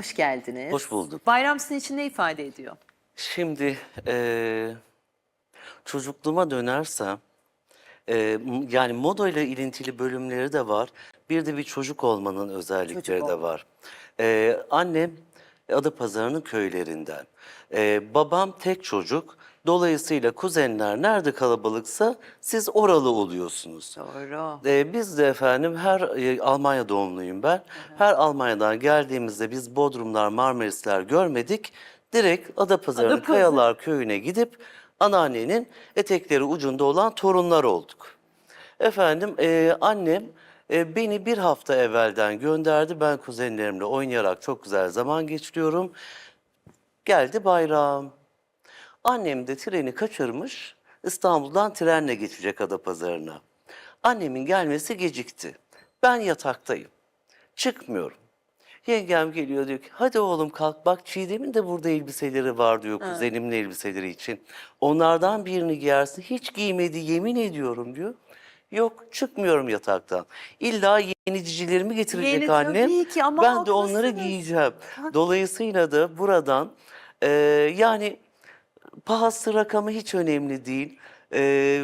hoş geldiniz. Hoş bulduk. Bayram sizin için ne ifade ediyor? Şimdi eee çocukluğuma dönersem m- yani moda ile ilintili bölümleri de var. Bir de bir çocuk olmanın özellikleri Çocuk de olma. var. Eee, annem Adapazarı'nın köylerinden. Eee, babam tek çocuk. Dolayısıyla kuzenler nerede kalabalıksa siz oralı oluyorsunuz. Doğru. Ee, biz de efendim her e, Almanya doğumluyum ben. Her Almanya'dan geldiğimizde biz Bodrumlar, Marmarisler görmedik. Direkt Adapazarı'nın Adapazarı. Kayalar köyüne gidip anneannenin etekleri ucunda olan torunlar olduk. Efendim e, annem e, beni bir hafta evvelden gönderdi. Ben kuzenlerimle oynayarak çok güzel zaman geçiriyorum. Geldi bayram. Annem de treni kaçırmış. İstanbul'dan trenle geçecek Adapazarı'na. Annemin gelmesi gecikti. Ben yataktayım. Çıkmıyorum. Yengem geliyor diyor ki hadi oğlum kalk bak Çiğdem'in de burada elbiseleri var diyor kuzenimin elbiseleri için. Onlardan birini giyersin hiç giymedi yemin ediyorum diyor. Yok çıkmıyorum yataktan. İlla yeni cicilerimi getirecek Yeni annem. ki ama ben de onları giyeceğim. Dolayısıyla da buradan e, yani pahası rakamı hiç önemli değil. E,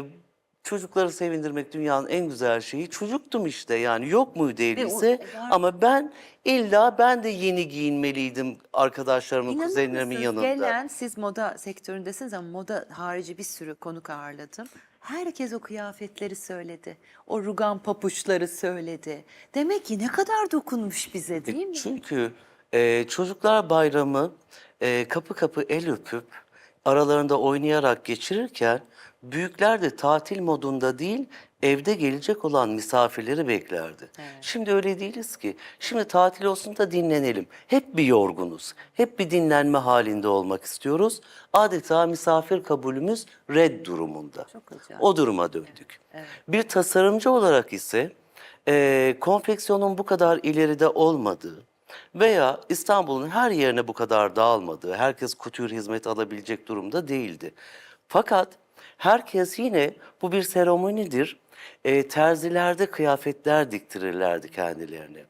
çocukları sevindirmek dünyanın en güzel şeyi. Çocuktum işte yani yok muydu elbise? var. Ama ben illa ben de yeni giyinmeliydim arkadaşlarımın, İnanır kuzenlerimin yanında. Gelen siz moda sektöründesiniz ama moda harici bir sürü konuk ağırladım. Herkes o kıyafetleri söyledi. O rugan papuçları söyledi. Demek ki ne kadar dokunmuş bize değil mi? Çünkü e, çocuklar bayramı e, kapı kapı el öpüp aralarında oynayarak geçirirken büyükler de tatil modunda değil evde gelecek olan misafirleri beklerdi. Şimdi öyle değiliz ki. Şimdi tatil olsun da dinlenelim. Hep bir yorgunuz. Hep bir dinlenme halinde olmak istiyoruz. Adeta misafir kabulümüz red durumunda. Çok acayip. O duruma döndük. Bir tasarımcı olarak ise e, konfeksiyonun bu kadar ileride olmadığı veya İstanbul'un her yerine bu kadar dağılmadığı, herkes kutür hizmet alabilecek durumda değildi. Fakat herkes yine bu bir seremonidir. E, terzilerde kıyafetler diktirirlerdi kendilerine.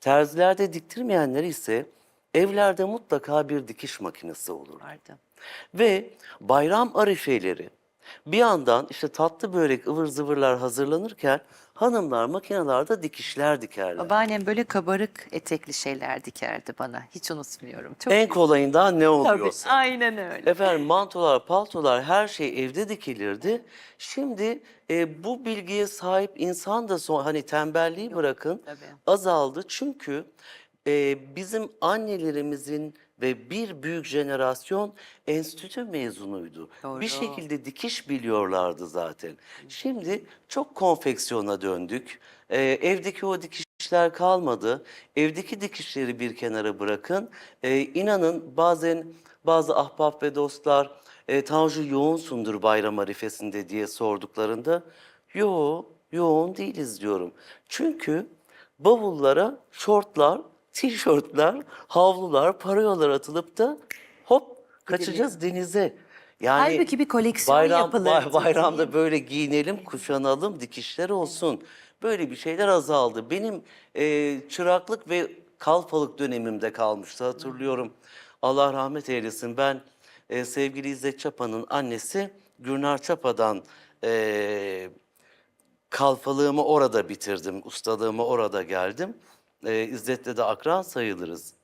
Terzilerde diktirmeyenler ise evlerde mutlaka bir dikiş makinesi olur. Vardı. Ve bayram arifeleri bir yandan işte tatlı börek ıvır zıvırlar hazırlanırken hanımlar makinelerde dikişler dikerler. Babaannem böyle kabarık etekli şeyler dikerdi bana. Hiç unutmuyorum. Çok en kolayından ne Tabii, oluyorsa. aynen öyle. Efendim mantolar, paltolar her şey evde dikilirdi. Şimdi e, bu bilgiye sahip insan da son, hani tembelliği bırakın tabii. azaldı. Çünkü e, bizim annelerimizin ve bir büyük jenerasyon enstitü mezunuydu. Doğru. Bir şekilde dikiş biliyorlardı zaten. Şimdi çok konfeksiyona döndük. E, evdeki o dikişler kalmadı. Evdeki dikişleri bir kenara bırakın. E, inanın bazen bazı ahbap ve dostlar e, Tanju yoğunsundur bayram arifesinde diye sorduklarında yo yoğun değiliz diyorum. Çünkü bavullara şortlar, tişörtler, havlular, parayolar atılıp da hop kaçacağız denize. Yani Halbuki bir koleksiyon bayram, yapılırdı, bay- bayramda böyle giyinelim, kuşanalım, dikişler olsun. Böyle bir şeyler azaldı. Benim e, çıraklık ve kalfalık dönemimde kalmıştı hatırlıyorum. Allah rahmet eylesin. Ben e, sevgili İzzet Çapa'nın annesi Gürnar Çapa'dan e, kalfalığımı orada bitirdim. Ustalığımı orada geldim. E, İzzet'le de akran sayılırız.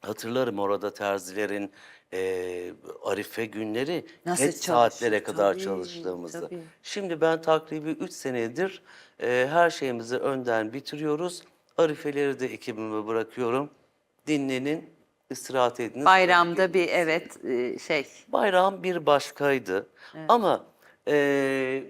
Hatırlarım orada terzilerin e, arife günleri Nasıl geç saatlere kadar Tabii, çalıştığımızda. tabii. Şimdi ben takribi 3 senedir e, her şeyimizi önden bitiriyoruz. Arifeleri de ekibime bırakıyorum. Dinlenin, istirahat ediniz. Bayramda bir evet e, şey Bayram bir başkaydı. Ama e,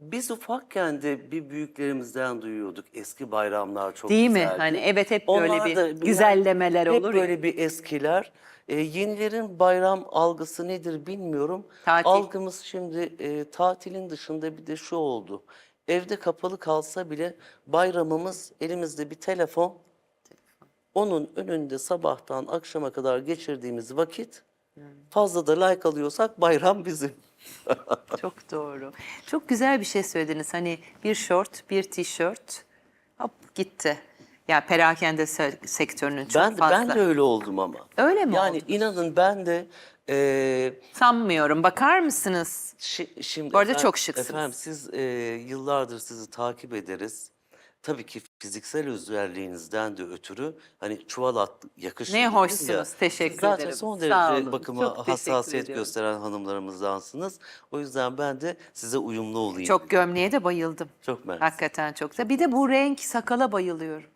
biz ufakken de bir büyüklerimizden duyuyorduk. Eski bayramlar çok Değil mi? güzeldi. Hani evet hep böyle Onlar bir da güzellemeler hep olur ya. böyle bir eskiler. E, yenilerin bayram algısı nedir bilmiyorum. Tatil. Algımız şimdi e, tatilin dışında bir de şu oldu. Evde kapalı kalsa bile bayramımız elimizde bir telefon. Onun önünde sabahtan akşama kadar geçirdiğimiz vakit fazla da like alıyorsak bayram bizim. Çok doğru. Çok güzel bir şey söylediniz. Hani bir şort, bir tişört hop gitti. Ya perakende se- sektörünün çok Ben fazla. ben de öyle oldum ama. Öyle mi Yani oldunuz? inanın ben de e, Sanmıyorum. Bakar mısınız? şi- şimdi Bu arada efendim- çok şıksınız. Efendim siz e, yıllardır sizi takip ederiz. Tabii ki fiziksel özelliğinizden de ötürü hani çuval at yakışır. Ne hoşsunuz, ya. teşekkür zaten ederim. son Sağ derece bakıma çok hassasiyet gösteren hanımlarımızdansınız. O yüzden ben de size uyumlu olayım. Çok gömleğe de bayıldım. Çok mersi. Hakikaten çok da. Bir de bu renk sakala bayılıyorum.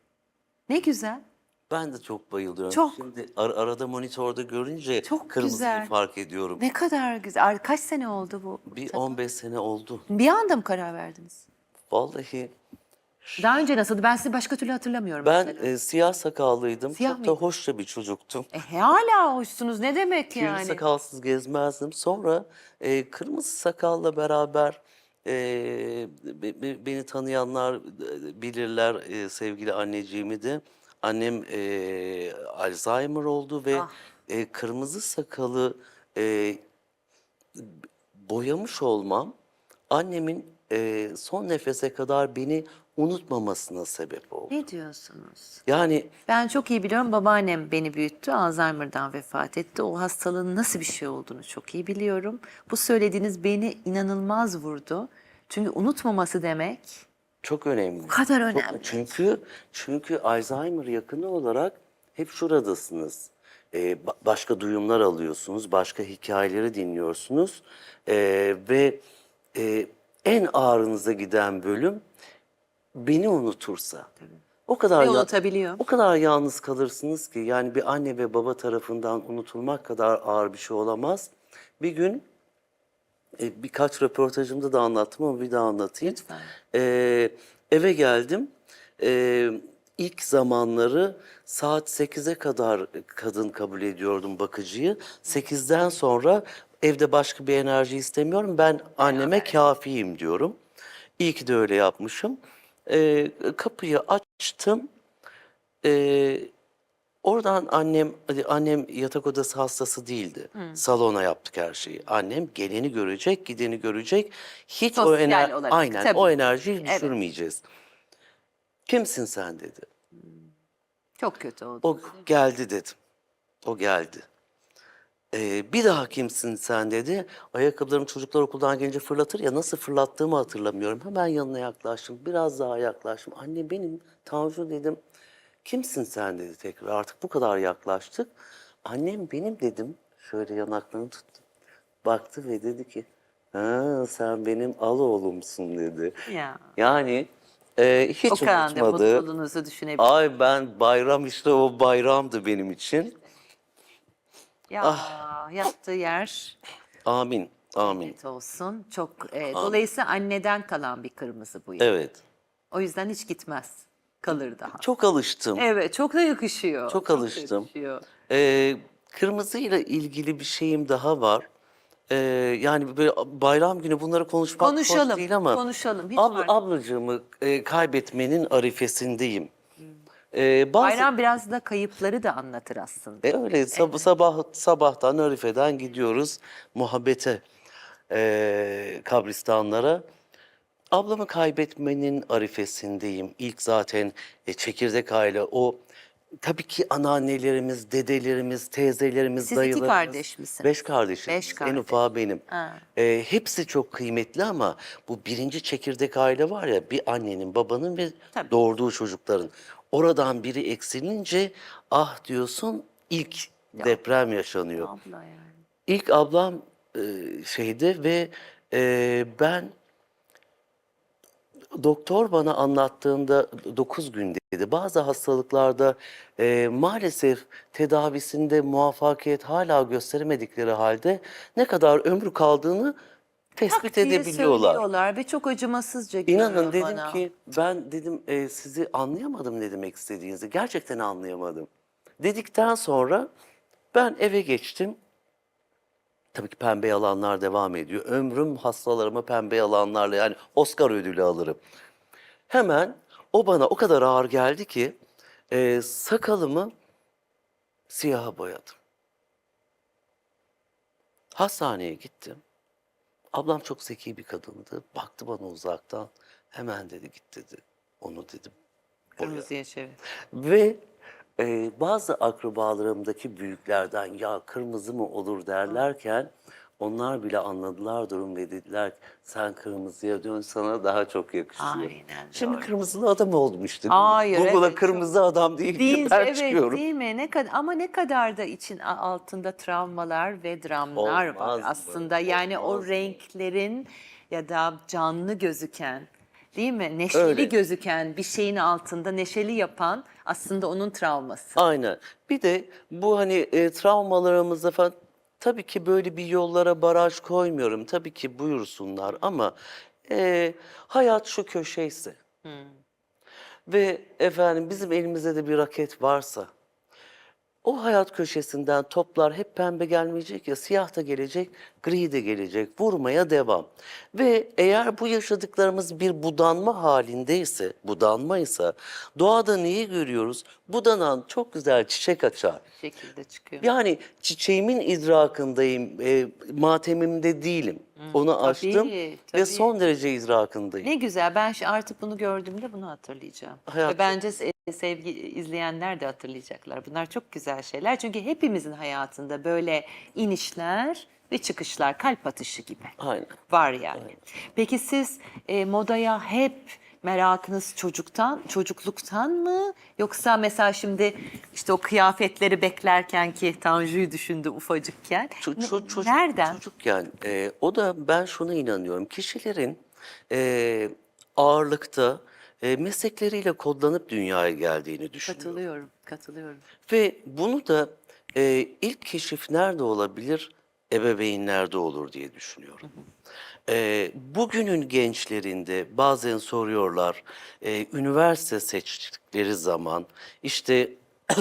Ne güzel. Ben de çok bayılıyorum. Çok. Şimdi ar- arada monitörde görünce Çok kırmızıyı fark ediyorum. Ne kadar güzel. Kaç sene oldu bu? Bir 15 sene oldu. Bir anda mı karar verdiniz? Vallahi Daha önce nasıldı? Ben sizi başka türlü hatırlamıyorum. ben mesela. e, siyah sakallıydım. Siyah çok mıydın? da hoşça bir çocuktum. E, hala hoşsunuz. Ne demek yani? sakalsız gezmezdim. Sonra e, kırmızı sakalla beraber e, be- be- beni tanıyanlar e, bilirler e, sevgili anneciğimi de. Annem e, Alzheimer oldu ve Ah. e, kırmızı sakalı e, boyamış olmam annemin e, son nefese kadar beni unutmamasına sebep oldu. Ne diyorsunuz? Yani Ben çok iyi biliyorum. Babaannem beni büyüttü. Alzheimer'dan vefat etti. O hastalığın nasıl bir şey olduğunu çok iyi biliyorum. Bu söylediğiniz beni inanılmaz vurdu. Çünkü unutmaması demek Çok önemli. kadar Çok- önemli. çünkü çünkü Alzheimer yakını olarak hep şuradasınız. Ee, ba- başka duyumlar alıyorsunuz, başka hikayeleri dinliyorsunuz Ee, ve e, en ağrınıza giden bölüm beni unutursa. O kadar ya- unutabiliyor. o kadar yalnız kalırsınız ki yani bir anne ve baba tarafından unutulmak kadar ağır bir şey olamaz. Bir gün e, birkaç röportajımda da anlattım ama bir daha anlatayım. Lütfen. E, eve geldim. E, ilk zamanları saat 8'e kadar kadın kabul ediyordum bakıcıyı. 8'den sonra evde başka bir enerji istemiyorum. Ben anneme kafiyim diyorum. İyi ki de öyle yapmışım. E, kapıyı açtım. E, Oradan annem, annem yatak odası hastası değildi. Salona yaptık her şeyi. Annem geleni görecek, gideni görecek. Hiç o Sosyal ener olarak, aynen tabii. o enerjiyi Evet. düşürmeyeceğiz. Kimsin sen dedi. Çok kötü oldu. O geldi dedim. O geldi. Ee, bir daha kimsin sen dedi. Ayakkabılarımı çocuklar okuldan gelince fırlatır ya nasıl fırlattığımı hatırlamıyorum. Hemen yanına yaklaştım. Biraz daha yaklaştım. Anne benim Tanju dedim. Kimsin sen dedi tekrar. Artık bu kadar yaklaştık. Annem benim dedim. Şöyle yanaklarını tuttu. Baktı ve dedi ki ha, sen benim al oğlumsun dedi. Ya. Yani e, hiç O kadar da unutmadı. mutluluğunuzu düşünebilirim. Ay ben bayram işte o bayramdı benim için. Ya Ah. yattığı yer Amin. Amin. net olsun. Çok e, dolayısıyla anneden kalan bir kırmızı bu. yani. Evet. O yüzden hiç gitmez. Kalır daha. Çok alıştım. Evet, çok da yakışıyor. Çok alıştım. yakışıyor. Ee, kırmızıyla ilgili bir şeyim daha var. Ee, yani böyle bayram günü bunları konuşmak hoş Konuşalım, değil ama konuşalım. Hiç var- ablacığımı e, kaybetmenin arifesindeyim. Ee, bazı, Bayram biraz da kayıpları da anlatır aslında. E öyle sab- sabah sabahtan arifeden gidiyoruz muhabbete e, kabristanlara. Ablamı kaybetmenin arifesindeyim. İlk zaten e, çekirdek aile o tabii ki anneannelerimiz, dedelerimiz, teyzelerimiz, Siz iki dayılarımız. kardeş misiniz? Beş kardeşiz. Beş En kardeş. ufağı benim. Ha. E, hepsi çok kıymetli ama bu birinci çekirdek aile var ya bir annenin, babanın ve Tabii. doğurduğu çocukların. Oradan biri eksilince ah diyorsun ilk deprem yaşanıyor. Abla yani. İlk ablam e, şeydi ve e, ben doktor bana anlattığında 9 gün dedi. Bazı hastalıklarda e, maalesef tedavisinde muvaffakiyet hala gösteremedikleri halde ne kadar ömrü kaldığını tespit diye edebiliyorlar. söylüyorlar ve çok acımasızca İnanın geliyor dedim bana. ki ben dedim e, sizi anlayamadım ne demek istediğinizi. Gerçekten anlayamadım. Dedikten sonra ben eve geçtim. Tabii ki pembe yalanlar devam ediyor. Ömrüm hastalarıma pembe yalanlarla yani Oscar ödülü alırım. Hemen o bana o kadar ağır geldi ki e, sakalımı siyaha boyadım. Hastaneye gittim. Ablam çok zeki bir kadındı. Baktı bana uzaktan. Hemen dedi git dedi. Onu dedim. Kırmızıya çevir. Ve e, bazı akrabalarımdaki büyüklerden ya kırmızı mı olur derlerken onlar bile anladılar durum ve dediler sen kırmızıya dön sana daha çok yakışıyor. Aynen, Şimdi doğru. kırmızılı adam işte. Hayır, Google'a evet, kırmızı adam değil, Değil, ben evet çıkıyorum. değil mi? Ne kadar ama ne kadar da için altında travmalar ve dramlar Olmaz var mı? aslında. Yani o Olmaz mı? renklerin ya da canlı gözüken değil mi? Neşeli Öyle. gözüken bir şeyin altında neşeli yapan aslında onun travması. Aynen. Bir de bu hani e, travmalarımızda falan tabii ki böyle bir yollara baraj koymuyorum. Tabii ki buyursunlar ama e, hayat şu köşeyse ve efendim bizim elimizde de bir raket varsa o hayat köşesinden toplar hep pembe gelmeyecek ya siyah da gelecek, gri de gelecek. Vurmaya devam. Ve eğer bu yaşadıklarımız bir budanma halindeyse, budanmaysa doğada neyi görüyoruz? Budanan çok güzel çiçek açar. Bir şekilde çıkıyor. Yani çiçeğimin idrakındayım, e, matemimde değilim. Onu tabii, açtım tabii. ve son derece idrakındayım. Ne güzel. Ben artık bunu gördüğümde bunu hatırlayacağım. Hayat- Ve bence sevgi izleyenler de hatırlayacaklar. Bunlar çok güzel şeyler. Çünkü hepimizin hayatında böyle inişler ve çıkışlar, kalp atışı gibi Aynen. var yani. Peki siz e, modaya hep merakınız çocuktan, çocukluktan mı? Yoksa mesela şimdi işte o kıyafetleri beklerken ki Tanju'yu düşündü ufacıkken. Ço- ço- çocuk- Nereden? Çocukken e, o da ben şuna inanıyorum. Kişilerin e, ağırlıkta e, meslekleriyle kodlanıp dünyaya geldiğini düşünüyorum. Katılıyorum, katılıyorum. Ve bunu da e, ilk keşif nerede olabilir? Ebeveynlerde olur diye düşünüyorum. E, bugünün gençlerinde bazen soruyorlar, e, üniversite seçtikleri zaman işte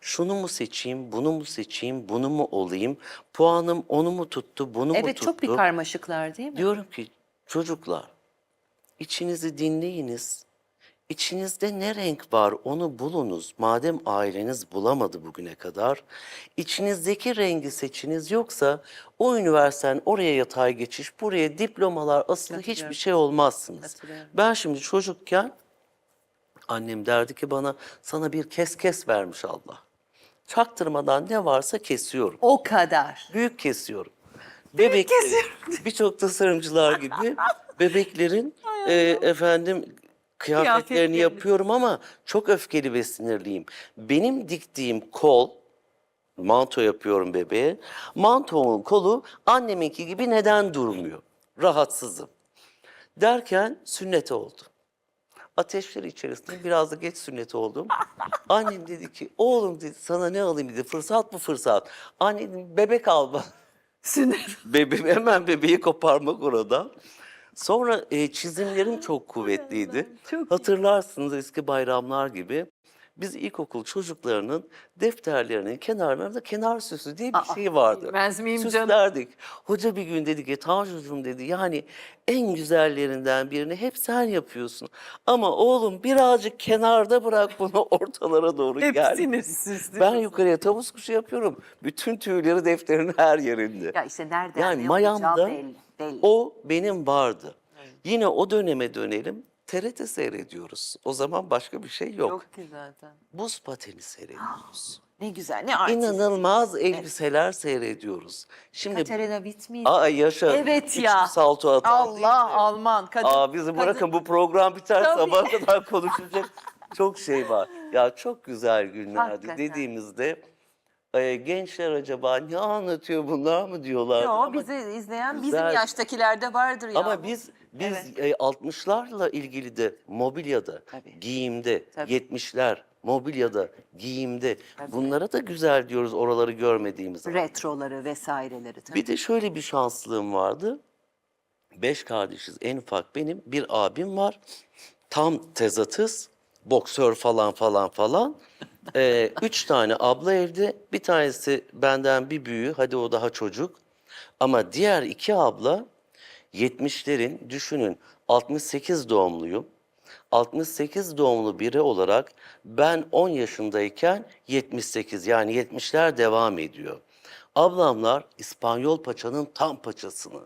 şunu mu seçeyim, bunu mu seçeyim, bunu mu olayım, puanım onu mu tuttu, bunu mu Evet tuttu? çok bir karmaşıklar değil mi? Diyorum ki çocuklar içinizi dinleyiniz. İçinizde ne renk var onu bulunuz. Madem aileniz bulamadı bugüne kadar. içinizdeki rengi seçiniz yoksa o üniversiteden oraya yatay geçiş, buraya diplomalar asılı hiçbir Katılıyorum. şey olmazsınız. Katılıyorum. Ben şimdi çocukken annem derdi ki bana sana bir kes kes vermiş Allah. Çaktırmadan ne varsa kesiyorum O kadar. büyük kesiyorum. Bebek birçok tasarımcılar gibi bebeklerin e, efendim kıyafetlerini Kıyafetlerini. yapıyorum ama çok öfkeli ve sinirliyim. Benim diktiğim kol manto yapıyorum bebeğe. Mantomun kolu anneminki gibi neden durmuyor? Rahatsızım. Derken sünnet oldu. Ateşleri içerisinde biraz da geç sünnet oldum. Annem dedi ki oğlum dedi sana ne alayım dedi fırsat mı fırsat. Anne dedim bebek al bana. Sünnet. Bebe, hemen bebeği koparmak orada. Sonra e, çizimlerim çok kuvvetliydi. çok. Hatırlarsınız eski bayramlar gibi. Biz ilkokul çocuklarının defterlerinin kenarlarında kenar süsü diye bir Aa, şey vardı. bilmez miyim canım? Süslerdik. Hoca bir gün dedi ki Tanjucuğum dedi yani en güzellerinden birini hep sen yapıyorsun. Ama oğlum birazcık kenarda bırak bunu ortalara doğru gel. Hepsini süslü. Ben yukarıya tavus kuşu yapıyorum. Bütün tüyleri defterin her yerinde. Ya işte nereden Yani ne mayamda olacağı belli. Belli. o benim vardı. Yine o döneme dönelim. TRT seyrediyoruz. O zaman başka bir şey yok. Yok ki zaten. Buz pateni seyrediyoruz. Ne güzel ne artist. İnanılmaz elbiseler seyrediyoruz. Şimdi Katerina Witt miydi? aa yaşa. Evet üçlü ya. salto değil Allah? Alman. Kadın, Aa bizi kadın- bırakın bu program biter Tabii. sabaha kadar konuşacak çok şey var. Ya çok güzel günlerdi Hakikaten. dediğimizde e, gençler acaba ne anlatıyor bunlar mı diyorlar. Yo, bizi izleyen bizim güzel. yaştakilerde vardır ya. Ama biz biz e, 60'larla ilgili de mobilyada, Tabii. giyimde, Tabii. 70'ler mobilyada, giyimde bunlara da güzel diyoruz oraları görmediğimiz zaman. Retroları vesaireleri tabii. Bir de şöyle bir şanslığım vardı. Beş kardeşiz. En ufak benim. Bir abim var. Tam tezatız. Boksör falan falan falan. Ee, üç tane abla evde. Bir tanesi benden bir büyüğü. Hadi o daha çocuk. Ama diğer iki abla 70'lerin düşünün 68 doğumluyum. 68 doğumlu biri olarak ben 10 yaşındayken 78 yani 70'ler devam ediyor. Ablamlar İspanyol paçanın tam paçasını,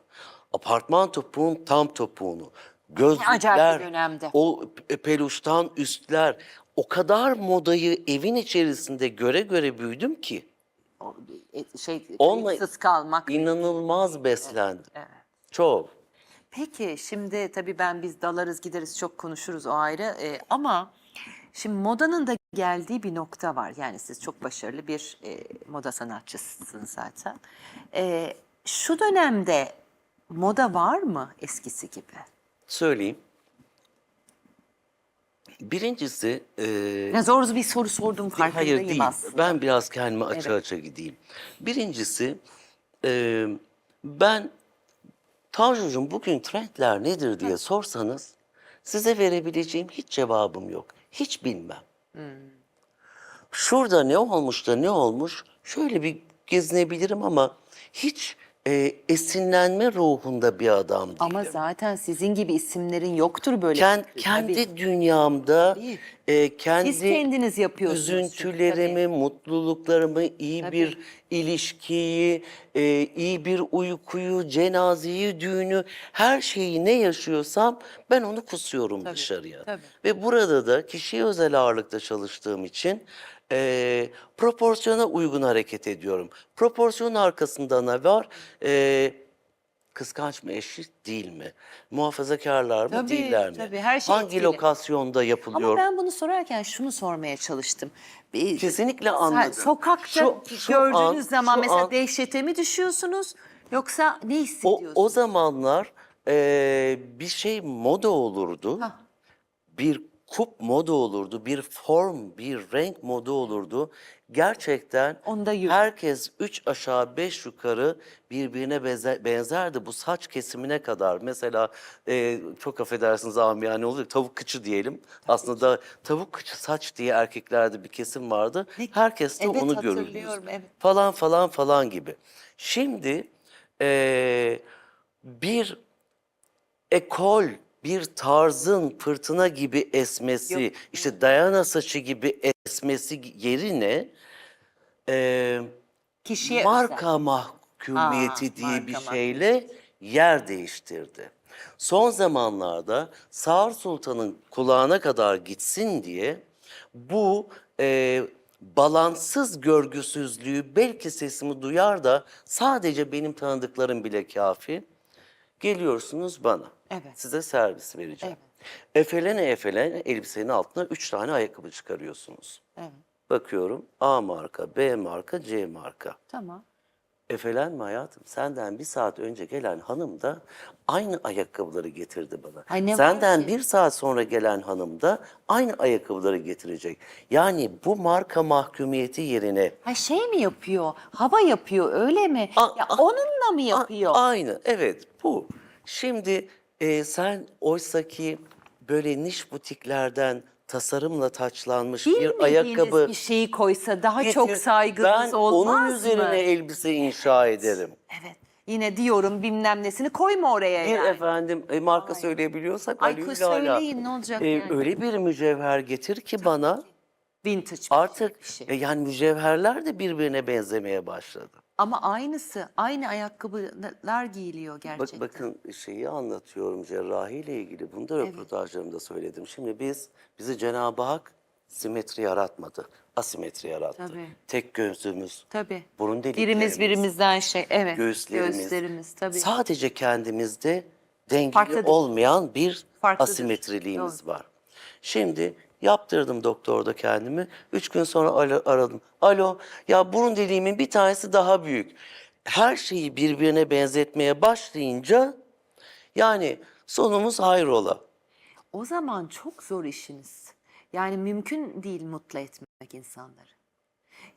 apartman topuğun tam topuğunu, gözlükler, acayip bir o pe- peluştan üstler, o kadar modayı evin içerisinde göre göre büyüdüm ki e, şey Onunla- kayıtsız kalmak. inanılmaz beslendim. Evet. Çok. Peki şimdi tabii ben biz dalarız gideriz çok konuşuruz o ayrı Ee, ama şimdi modanın da geldiği bir nokta var. Yani siz çok başarılı bir e, moda sanatçısınız zaten. Ee, şu dönemde moda var mı eskisi gibi? Söyleyeyim. Birincisi e, zor bir soru sordum farkındayım Hayır değil. aslında. Ben biraz kendime açı Evet. açı gideyim. Birincisi e, ben Tanju'cum bugün trendler nedir diye sorsanız size verebileceğim hiç cevabım yok. Hiç bilmem. Hmm. Şurada ne olmuş da ne olmuş şöyle bir gezinebilirim ama hiç e, esinlenme ruhunda bir adam değilim. Ama zaten sizin gibi isimlerin yoktur böyle. Ken- Tabii. kendi dünyamda Tabii. e, kendi Siz kendiniz yapıyorsunuz. üzüntülerimi, mutluluklarımı, iyi Tabii. bir ilişkiyi, e, iyi bir uykuyu, cenazeyi, düğünü, her şeyi ne yaşıyorsam ben onu kusuyorum Tabii, dışarıya. tabii. Ve burada da kişiye özel ağırlıkta çalıştığım için e, proporsiyona uygun hareket ediyorum. Proporsiyonun arkasında ne var? E, kıskanç mı eşit değil mi? Muhafazakarlar mı Tabii, değiller mi? tabii, her şey Hangi etkili. lokasyonda yapılıyor? Ama ben bunu sorarken şunu sormaya çalıştım. Kesinlikle anladım. Sokakta Şu- şu gördüğünüz an- zaman mesela an- dehşete mi düşüyorsunuz yoksa ne O, hissediyorsunuz? o zamanlar eee, bir şey moda olurdu. Hah. Bir kup moda olurdu, bir form, bir renk moda olurdu. Gerçekten Onda herkes üç aşağı beş yukarı birbirine benzerdi. Bu saç kesimine kadar. Mesela eee, çok affedersiniz amiyane oluyor. Tavuk kıçı diyelim. Aslında tavuk kıçı saç diye erkeklerde bir kesim vardı. Ne- Herkes de Evet, onu hatırlıyorum, görürdünüz. evet. Falan falan falan gibi. Şimdi eee, bir ekol, bir tarzın fırtına gibi esmesi, Yok. işte Diana saçı gibi esmesi yerine eee, Kişiye marka mahkumiyeti Aa, diye bir marka şeyle yer değiştirdi. Son zamanlarda Sağır Sultan'ın kulağına kadar gitsin diye bu e, balanssız görgüsüzlüğü belki sesimi duyar da sadece benim tanıdıklarım bile kafi. Geliyorsunuz bana. Evet. Size servis vereceğim. Efelene efelene elbisenin altına üç tane ayakkabı çıkarıyorsunuz. Evet, Bakıyorum A marka, B marka, C marka. tamam. Efelenme hayatım. Senden bir saat önce gelen hanım da aynı ayakkabıları getirdi bana. Ay ne var Senden ki? bir saat sonra gelen hanım da aynı ayakkabıları getirecek. Yani bu marka mahkumiyeti yerine Ha şey mi yapıyor? Hava yapıyor öyle mi? A- ya a- onunla mı A- yapıyor? aynı evet bu. Şimdi e, sen oysaki böyle niş butiklerden tasarımla taçlanmış bir ayakkabı bir şeyi koysa daha çok getir, saygınız ben olmaz onun üzerine mı? elbise inşa ederim. Evet. Yine diyorum bilmem nesini koyma oraya Bir yani. efendim e, marka söyleyebiliyorsak Ay, Ali söyleyin, ne olacak yani? Öyle bir mücevher getir ki bana Vintage bir artık şey. e, yani mücevherler de birbirine benzemeye başladı. Ama aynısı, aynı ayakkabılar giyiliyor Bak gerçekten. bakın şeyi anlatıyorum cerrahiyle ilgili. Bunu da röportajlarımda söyledim. Şimdi biz bizi Cenab-ı Hak simetri yaratmadı. Asimetri yarattı. Tabii. Tek gözümüz, Tabii. burun deliklerimiz, Birimiz birimizden şey, evet. göğüslerimiz. Göğüslerimiz tabii. Sadece kendimizde dengeli Farklıdır. olmayan bir Farklıdır. asimetriliğimiz var. Şimdi yaptırdım doktorda kendimi. Üç gün sonra aradım. Alo ya burun deliğimin bir tanesi daha büyük. Her şeyi birbirine benzetmeye başlayınca yani sonumuz hayrola. O zaman çok zor işiniz. Yani mümkün değil mutlu etmek insanları.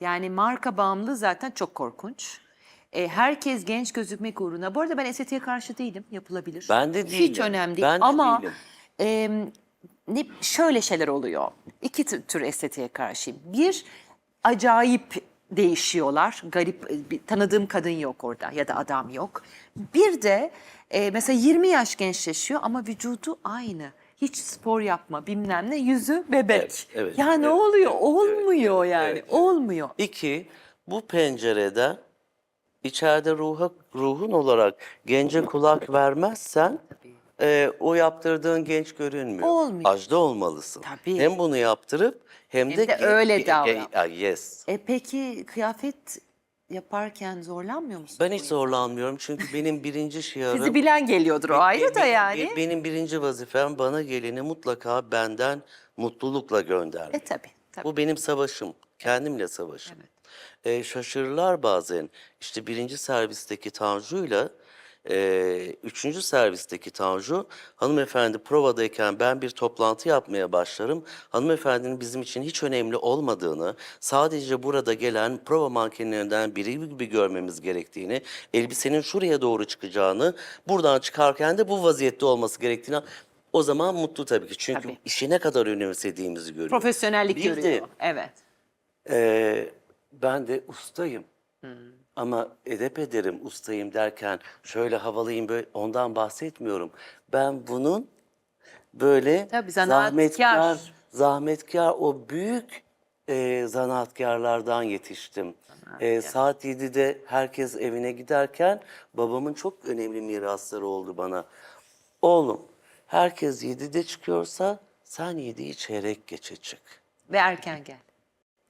Yani marka bağımlılığı zaten çok korkunç. E, herkes genç gözükmek uğruna. Bu arada ben estetiğe karşı değilim. Yapılabilir. Ben de Hiç değilim. önemli değil. Ben de Ama değilim. e, şöyle şeyler oluyor. İki tür, estetiğe karşıyım. Bir, acayip değişiyorlar. Garip, bir tanıdığım kadın yok orada ya da adam yok. Bir de e, mesela 20 yaş gençleşiyor ama vücudu aynı. Hiç spor yapma bilmem ne yüzü bebek. Evet, evet, ya ne evet, oluyor? evet, Olmuyor evet, yani. evet, evet. Olmuyor. İki, bu pencereden içeride ruha, ruhun olarak gence kulak vermezsen e, o yaptırdığın genç görünmüyor. Olmuyor. Ajda olmalısın. Tabii. Hem bunu yaptırıp hem, Hem de, de öyle davran. yes. E peki kıyafet yaparken zorlanmıyor musun? Ben hiç zorlanmıyorum çünkü benim birinci şiarım... Sizi bilen geliyordur o ayrı da yani. Benim birinci vazifem bana geleni mutlaka benden mutlulukla göndermek. E tabii. tabii. Bu benim savaşım. Kendimle savaşım. Ee, şaşırırlar bazen. İşte birinci servisteki Tanju'yla e, üçüncü servisteki Tanju hanımefendi provadayken ben bir toplantı yapmaya başlarım. Hanımefendinin bizim için hiç önemli olmadığını, sadece burada gelen prova mankenlerinden biri gibi görmemiz gerektiğini, elbisenin şuraya doğru çıkacağını, buradan çıkarken de bu vaziyette olması gerektiğini o zaman mutlu tabii ki. Çünkü Tabii. işi ne kadar önemsediğimizi görüyor. Profesyonellik Bir de- görüyor. Evet. ee, ben de ustayım. Ama edep ederim ustayım derken şöyle havalıyım böyle ondan bahsetmiyorum. Ben bunun böyle Tabii, zanaatkar. zahmetkar, zahmetkar o büyük e, zanaatkarlardan yetiştim. E, saat 7'de herkes evine giderken babamın çok önemli mirasları oldu bana. Oğlum herkes 7'de çıkıyorsa sen 7'yi çeyrek geçe çık. Ve erken gel.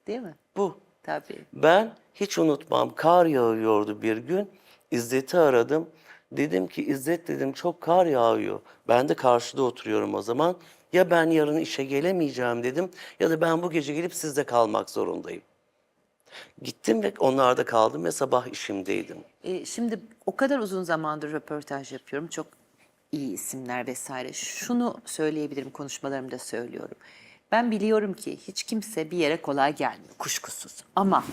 Değil mi? Bu. Tabii. Ben hiç unutmam kar yağıyordu bir gün. İzzet'i aradım. Dedim ki İzzet dedim çok kar yağıyor. Ben de karşıda oturuyorum o zaman. Ya ben yarın işe gelemeyeceğim dedim ya da ben bu gece gelip sizde kalmak zorundayım. Gittim ve onlarda kaldım ve sabah işimdeydim. E, şimdi o kadar uzun zamandır röportaj yapıyorum. Çok iyi isimler vesaire. Şunu söyleyebilirim, konuşmalarımda söylüyorum. Ben biliyorum ki hiç kimse bir yere kolay gelmiyor, kuşkusuz. Ama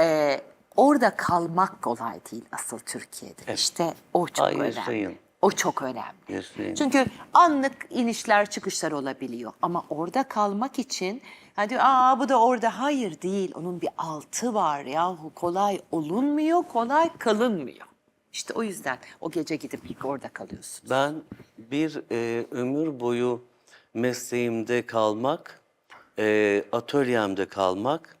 e, orada kalmak kolay değil asıl Türkiye'de. İşte o çok Ay, önemli. yaşayın. O çok önemli. Yaşayın. Çünkü anlık inişler çıkışlar olabiliyor. Ama orada kalmak için hadi aa bu da orada hayır değil. Onun bir altı var yahu kolay olunmuyor, kolay kalınmıyor. İşte o yüzden o gece gidip ilk orada kalıyorsun. Ben bir e, ömür boyu mesleğimde kalmak, e, atölyemde kalmak,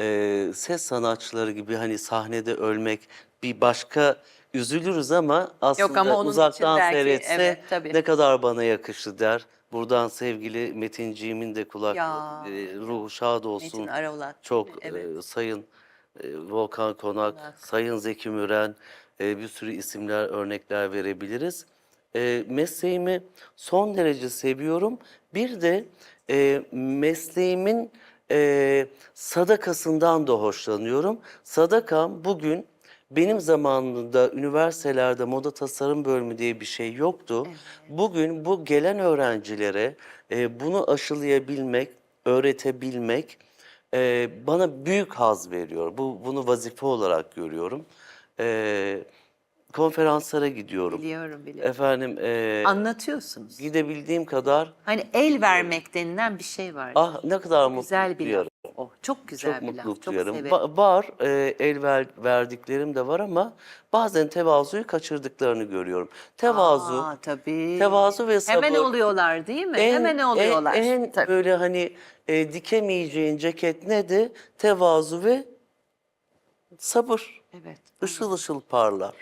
e, ses sanatçıları gibi hani sahnede ölmek bir başka üzülürüz ama aslında ama onun için uzaktan belki, seyretse evet, tabii. ne kadar bana yakıştı der. Buradan sevgili Metinciğimin de kulak Ya. e, ruhu şad olsun. Metin Araoğlan, Çok evet. e, sayın e, Volkan Konak, Sayın Zeki Müren e, bir sürü isimler, örnekler verebiliriz. E, mesleğimi son derece seviyorum. Bir de e, mesleğimin e, sadakasından da hoşlanıyorum. Sadakam bugün benim zamanımda üniversitelerde moda tasarım bölümü diye bir şey yoktu. Bugün bu gelen öğrencilere e, bunu aşılayabilmek, öğretebilmek e, bana büyük haz veriyor. Bu bunu vazife olarak görüyorum. E, konferanslara gidiyorum. Biliyorum biliyorum. Efendim e, Anlatıyorsunuz. gidebildiğim kadar Hani el vermek denilen bir şey var. ah ne kadar mutlu güzel bir laf. duyarım. O çok güzel Çok bir laf. mutluluk Çok duyarım. severim. Va- var e, el ver, verdiklerim de var ama bazen tevazuyu kaçırdıklarını görüyorum. Tevazu, Aa, tabii. tevazu ve sabır. Hemen oluyorlar değil mi? En- Hemen oluyorlar. En, en Tabii. böyle hani e, dikemeyeceğin ceket ne de tevazu ve sabır. Evet. Işıl ışıl parlar.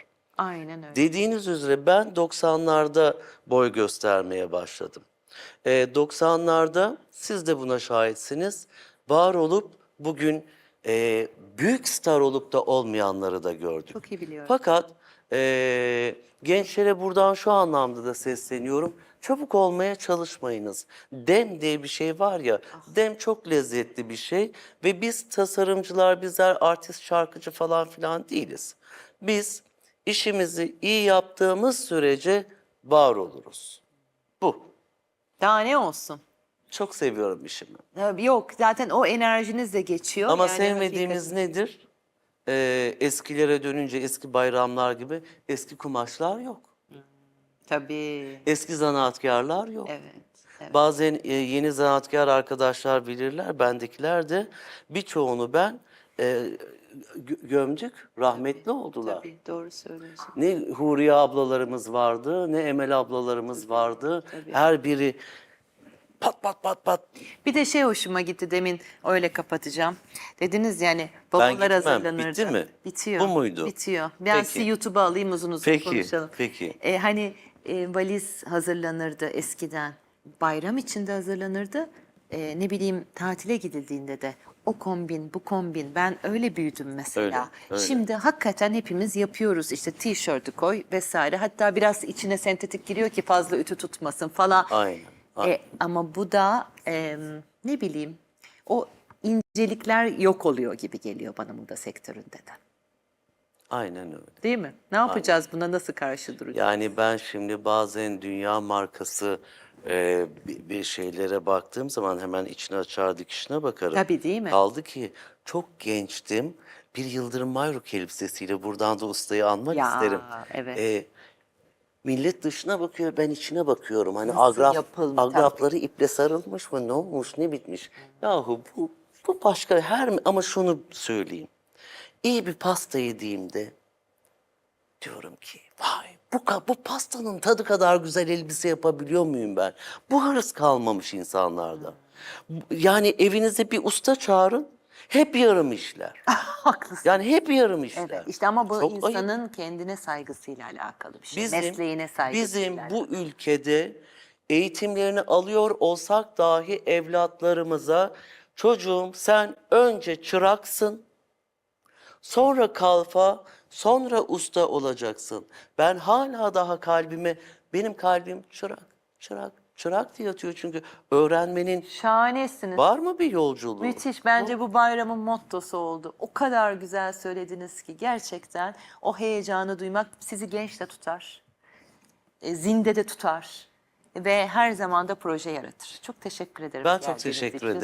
Aynen öyle. Dediğiniz üzere ben 90'larda boy göstermeye başladım. Ee, 90'larda siz de buna şahitsiniz. Var olup bugün e, büyük star olup da olmayanları da gördük. Çok iyi biliyorum. Fakat e, gençlere buradan şu anlamda da sesleniyorum. Çabuk olmaya çalışmayınız. Dem diye bir şey var ya, dem çok lezzetli bir şey ve biz tasarımcılar, bizler artist, şarkıcı falan filan değiliz. Biz işimizi iyi yaptığımız sürece var oluruz. Bu. Daha ne olsun? Çok seviyorum işimi. Yok zaten o enerjiniz de geçiyor. Ama Yani sevmediğimiz hakikaten- nedir? Ee, eskilere dönünce eski bayramlar gibi eski kumaşlar yok. Tabii. Eski zanaatkarlar yok. Evet. evet. Bazen e, yeni zanaatkar arkadaşlar bilirler, bendekiler de birçoğunu ben e, gö- gömdük, rahmetli oldular. Tabii doğru söylüyorsun. Ne Huriye ablalarımız vardı, ne Emel ablalarımız vardı. tabii. Her biri pat pat pat pat. Bir de şey hoşuma gitti demin öyle kapatacağım. Dediniz yani babalar hazırlanırdı. Bitti mi? Bitiyor. Bu muydu? Bitiyor. Ben Peki. sizi YouTube'a alayım uzun uzun Peki, konuşalım. peki. E, hani e, valiz hazırlanırdı eskiden. Bayram içinde hazırlanırdı. E, ne bileyim tatile gidildiğinde de o kombin, bu kombin. Ben öyle büyüdüm mesela. Öyle, öyle. Şimdi hakikaten hepimiz yapıyoruz. İşte tişörtü koy vesaire. Hatta biraz içine sentetik giriyor ki fazla ütü tutmasın falan. Aynen, aynen. E, ama bu da e, ne bileyim o incelikler yok oluyor gibi geliyor bana moda sektöründe de. Aynen öyle. Değil mi? Ne yapacağız buna nasıl karşı duracağız? Yani ben şimdi bazen dünya markası e, bir, bir şeylere baktığım zaman hemen içine açar dikişine bakarım. Tabii, değil mi? Kaldı ki çok gençtim. Bir Yıldırım Mayruk elbisesiyle buradan da ustayı anmak Ya, isterim. evet. E, millet dışına bakıyor, ben içine bakıyorum. Hani agraf, yapılmış, agrafları iple sarılmış mı, ne olmuş, ne bitmiş. Yahu bu, bu başka her ama şunu söyleyeyim. İyi bir pasta yediğimde diyorum ki vay bu, bu pastanın tadı kadar güzel elbise yapabiliyor muyum ben? Bu hırs kalmamış insanlarda. Bu- Yani evinize bir usta çağırın hep yarım işler. Haklısın. Yani hep yarım işler. Evet, işte ama bu Çok ayıp. insanın kendine saygısıyla alakalı bir şey. Bizim, Mesleğine saygısıyla. bizim bu alakalı. ülkede eğitimlerini alıyor olsak dahi evlatlarımıza çocuğum sen önce çıraksın, sonra kalfa, sonra usta olacaksın. Ben hala daha kalbime, benim kalbim çırak, çırak, çırak diye atıyor çünkü öğrenmenin Şahanesiniz. var mı bir yolculuğu? Müthiş. Bence bu bayramın mottosu oldu. O kadar güzel söylediniz ki gerçekten o heyecanı duymak sizi genç de tutar. e, Zinde de tutar. Ve her zaman da proje yaratır. Çok teşekkür ederim. Ben çok geldiğiniz teşekkür için. ederim.